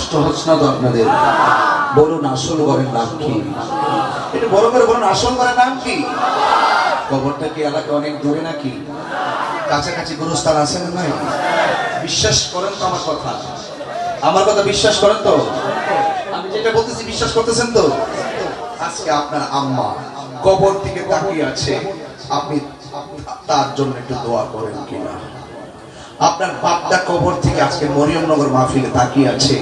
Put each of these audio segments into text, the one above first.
কষ্ট হচ্ছে না তো আপনাদের? বলুন, আসল ঘরের নাম কি? এটা বড় করে বলুন, আসল ঘরের নাম কি? কবরটা কি এলাকা অনেক দূরে নাকি? কাছাকাছি গুরুস্থান আছে না নাই? বিশ্বাস করেন তো আমার কথা। আমার কথা বিশ্বাস করেন তো? আমি যেটা বলতেছি বিশ্বাস করতেছেন তো? আজকে আপনার আম্মা কবর থেকে তাকিয়ে আছে। আপনি তার জন্য একটু দোয়া করেন কিনা? আপনার বাপটা কবর থেকে আজকে মরিয়মনগর মাহফিলে তাকিয়ে আছে।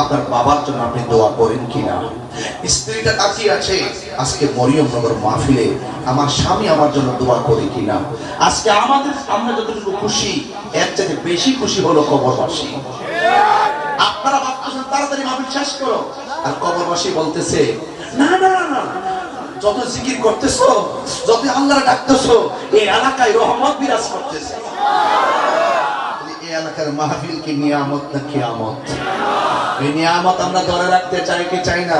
আপনার বাবার জন্য আপনি দোয়া করেন কিনা? স্ত্রীটা তাকিয়ে আছে, আজকে মরিয়মনগর মাহফিলে আমার স্বামী আমার জন্য দোয়া করে কিনা? আজকে আমাদের আমরা যতটুকু খুশি, এর চাইতে বেশি খুশি হলো কবরবাসী। আপনারা ভাবতেছেন, তাড়াতাড়ি মাহফিল শেষ করো। আর কবরবাসী বলতেছে, না না না না, যত জিকির করতেছো, যত আল্লাহ ডাকতেছো, এই এলাকায় রহমত বিরাজ করতেছে। এই এলাকার মাহফিল কি নিয়ামত না কিয়ামত? এই নিয়ামত আমরা ধরে রাখতে চাই কি চাই না?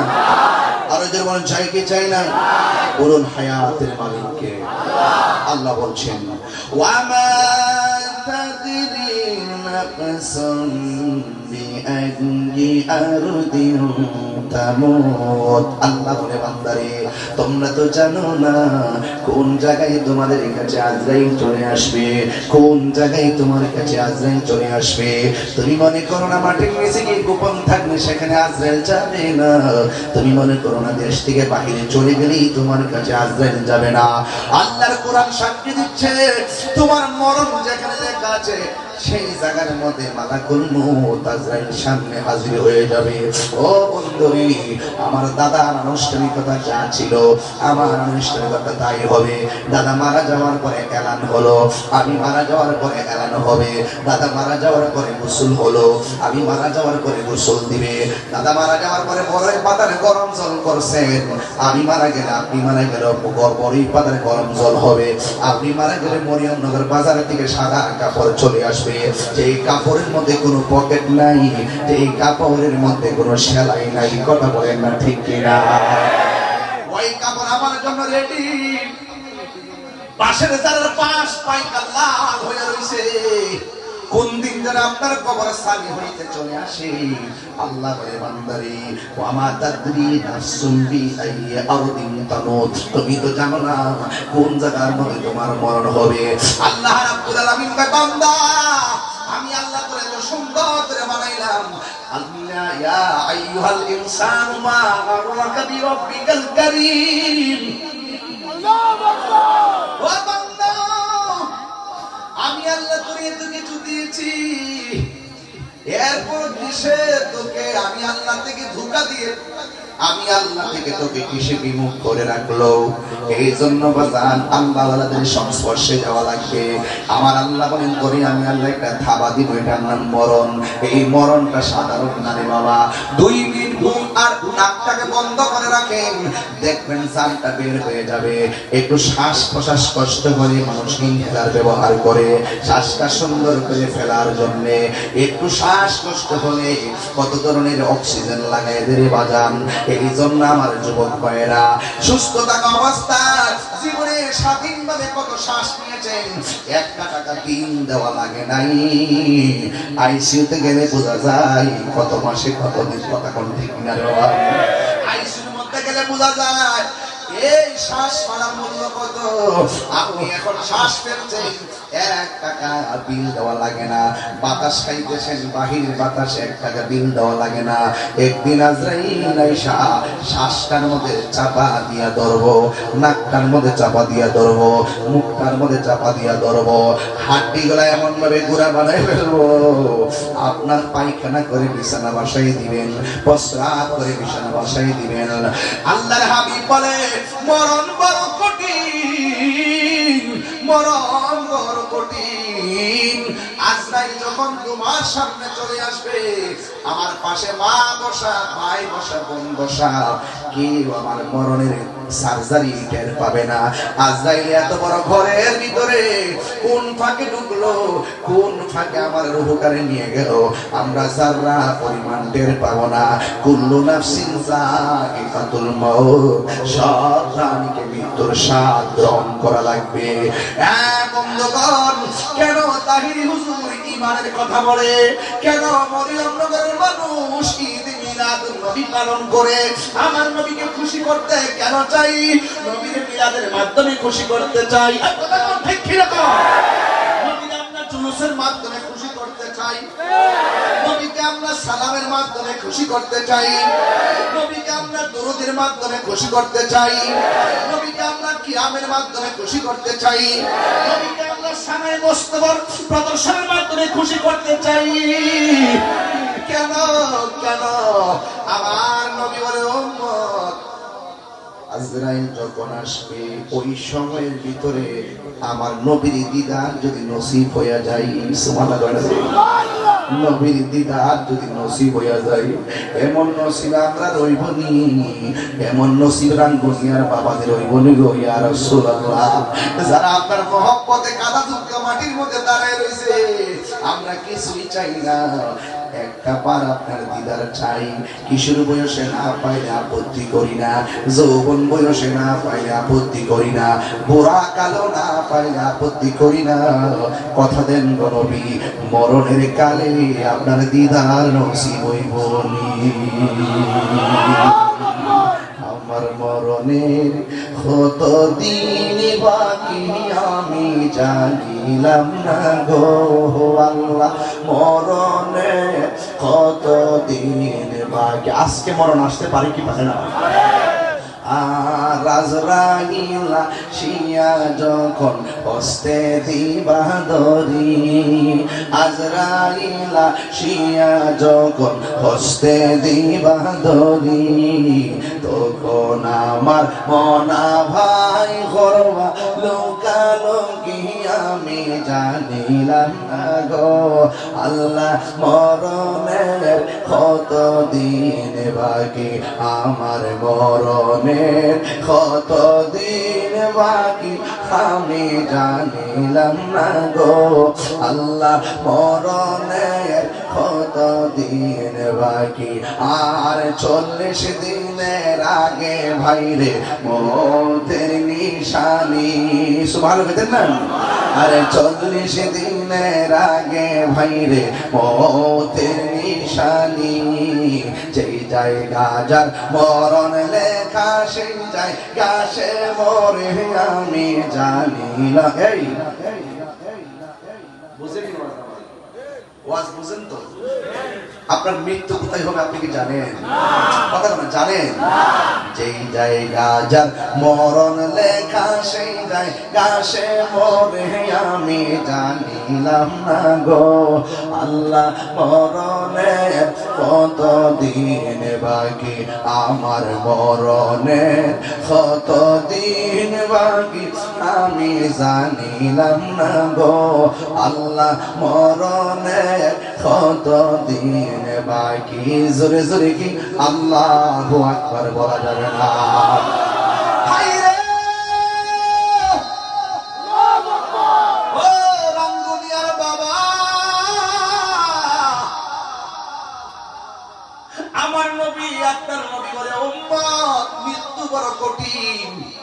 আর ওদের বলেন, চাই কি চাই না? বলুন, হায়াতের মালিককে। আল্লাহ বলছেন ওয়ামা তাদরি নাফসুন তোমরা তো জানো না কোন জায়গায় তোমাদের কাছে আজরাইল চলে আসবে, কোন জায়গায় তোমার কাছে আজরাইল চলে আসবে। তুমি মনে করো না মাটির নিচে গিয়ে গোপন থাকলে সেখানে আজরাইল যাবে না। তুমি মনে করো না দেশ থেকে বাহিরে চলে গেলেই তোমার কাছে আজরাইল যাবে না। আল্লাহর কোরআন সাক্ষী দিচ্ছে, তোমার মরণ যেখানে লেখা আছে সেই জায়গার মধ্যে মালাকুল মউত আজরাইল সামনে হাজির হয়ে যাবে। ও বন্ধুরি, আমার দাদার আনুষ্ঠানিকতা যা ছিল, আমার আনুষ্ঠানিকতা তাই হবে। দাদা মারা যাওয়ার পরে এলান হলো, আমি মারা যাওয়ার পরে এলান হবে। দাদা মারা যাওয়ার পরে গোসল হলো, আমি মারা যাওয়ার পরে গোসল দিবে। দাদা মারা যাওয়ার পরে বড়ই পাতারে গরম জল করছেন। আমি মারা গেলে আপনি মারা গেলে বড়ই পাতারে গরম জল হবে। আপনি মারা গেলে মরিয়মনগর বাজারের থেকে সাদা কাপড় চলে আসবে। যেই কাপড়ের মধ্যে কোনো পকেট নাই, যেই কাপড়ের মধ্যে কোনো সেলাই নাই, কথা বলেন না ঠিক কিনা? ওই কাপড় আমার জন্য রেডি পাশের যার পাশ পাইকা লাল হয়ে দিন আপনার কবর স্থানী হইতে চলে আল্লাহ বলে, বান্দারে, ও আমার দাদরি নাফসুম বি আইয়ে তুমি তো জানো না কোন জায়গার মধ্যে তোমার মরণ হবে। আল্লাহ রাব্বুল আলামিন কয় আমি আল্লাহ তোরে এত সুন্দর করে বানাইলাম। আল্লাহ, ইয়া আইয়ুহাল ইনসানু মা গাররাকা বিরাব্বিকাল কারীম। ও বান্দা আমি আল্লাহ তোরে এত কিছু দিয়েছি। এরপর কিসে তোকে আমি আল্লাহ থেকে ধোকা দিয়ে আমি আল্লাহ থেকে তোকে কিসে বিমুখ করে রাখল? এই জন্য বাজান আল্লাহ আল্লাহদের সংস্পর্শে যাওয়া লাগবে। আমার আল্লাহ বলেন করে আমি আল্লাহ একটা থাবা দিব, এটার নাম মরণ। এই মরণটা সাধারণ না রে বাবা। দুই নাকটাকে বন্ধ করে রাখেন। দেখবেন জানটা বের হয়ে যাবে। একটু শ্বাস প্রশ্বাস কষ্ট করে মানুষ ইনহেলার ব্যবহার করে, শ্বাসটা সুন্দর করে ফেলার জন্য। একটু শ্বাস কষ্ট হলে কত ধরনের অক্সিজেন লাগাই দেরে বাজান। এই জন্য আমার যুবক ভাইয়েরা, সুস্থ থাকা অবস্থায় জীবনে স্বাধীনভাবে কত শ্বাস নিয়েছেন, একটা টাকা দিন দেওয়া লাগে নাই। আইসিইউতে গেলে বোঝা যায় কত মাসে কত দিন কথা কোন ঠিক না রে বাবা আইসিইউর মধ্যে গেলে বোঝা যায় এই শ্বাস মূল্য কত? আপনি এখন শ্বাস ফেলছেন। এক টাকা বিল দেওয়া লাগে না। বাতাস খাইতেছেন বাতাস এক টাকা বিল দেওয়া লাগে না। একদিন শ্বাসটার মধ্যে চাপা দিয়া ধরবো, নাকটার মধ্যে চাপা দিয়া ধরবো, মুখটার মধ্যে চাপা দিয়া ধরবো। হাড্ডি গুলা এমন ভাবে গুড়া বানাই ফেলব। আপনার পায়খানা করে বিছানা বাসাই দিবেন, প্রস্রাব করে বিছানা বাসাই দিবেন। আল্লাহর হাবিব বলে মরণ বড় আজরাইল যখন তোমার সামনে চলে আসবে, আমার পাশে মা বসা, ভাই বসা, বোন বসা, কেউ আমার মরণের সার্জারি টের পাবে না। আজরাইল এত বড় ঘরের ভিতরে কোন ফাঁকে ঢুকলো, কোন ফাঁকে আমার নিয়ে গেল, আমরা পরিমাণ টের পাবো না। কুল্লু নাফসিন যায়িকাতুল মাউত সব প্রাণীকে মৃত্যুর স্বাদ গ্রহণ করা লাগবে। হ্যাঁ বন্ধুগণ, কেন তাহিরি হুজুর ইমানের কথা বলে, কেন মরিয়ম নগরের মানুষ ঈদ নবী পালন করে? আমার নবীকে খুশি করতে কেন চাই? নবীর মিলাদের মাধ্যমে খুশি করতে চাই। কথা ঠিক কীরকম সালামের মাধ্যমে খুশি করতে চাই। নবীকে আমরা দরুদের মাধ্যমে খুশি করতে চাই। নবীকে আমরা কিরামের মাধ্যমে খুশি করতে চাই। নবীকে আমরা সামনে মোস্তবর প্রদর্শনের মাধ্যমে খুশি করতে চাই। কেন কেন? আমার নবী বলে, উম্মত, আজরাইল যখন আসবে, ওই সময়ের ভিতরে আমার নবীর দিদার যদি নসিব হইয়া যায়। সুবহানাল্লাহ নবীর দিদার যদি নসিব হইয়া যায়, এমন নসিব আমরা রইব নি। এমন নসিব রাঙ্গুনিয়ার বাবাদের রইব নি গো ইয়া রাসূলুল্লাহ। যারা আপনার মহব্বতে কাদা দুঃখ মাটির মধ্যে দাঁড়ায় রইছে, আমরা কিছুই চাই না। একটা পার আপনার দিদার চাই কিশোর বয়সে না পাইলে আপত্তি করি না। যৌবন বয়সে না পাইলে আপত্তি করি না। বুড়া কালো না পাইলে আপত্তি করি না। কথা দেন গরবি মরণের কালে আপনার দিদার নসিব আমার মরণের কত দিন বাকি আমি জানিলাম না গো। আল্লাহ, মরণের বাকি আজকে মরণ আসতে পারে কি পারে না? শিয়া যখন হস্তে দিবা দরি আজরাইলা শিয়া যখন হস্তে দিবা দরি তখন আমার মনা আল্লাহ মরণের কত দিন বাকি, আমার মরণের কত দিন বাকি, আমি জানিলাম না গো। আল্লাহ মরণের কত দিন বাকি, আর চল্লিশ দিনের আগে ভাইরে মতের নিশানি সুভালো পেতেন না আরে চল্লিশ দিনের আগে ভাইরে মতের নিশানি যেই জায়গা যার মরণ লেখা সেই জায়গা সে মরে আমি জানিলাম এই বুঝেন ওয়াজ বুঝেন তো আপনার মৃত্যু কোথায় হবে আপনি কি জানেন? কথা না জানেন? যেই জায়গা যার মরণ লেখা, সেই জায়গা সে মরে, আমি জানিলাম না গো। আল্লাহ মরণের কত দিন বাকি, আমার মরণের কত দিন বাকি। আমি জানিলাম না গো, আল্লাহ মরণের কত দিন বাকি? জোরে জোরে কি আল্লাহু আকবার বলা যাবে না! আমার নবী নবী বলে উম্মত, মৃত্যু বড় কঠিন।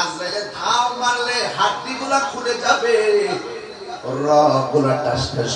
আজরাইলে ধাও মারলে হাড্ডিগুলা খুলে যাবে। রগুলা টাস টাস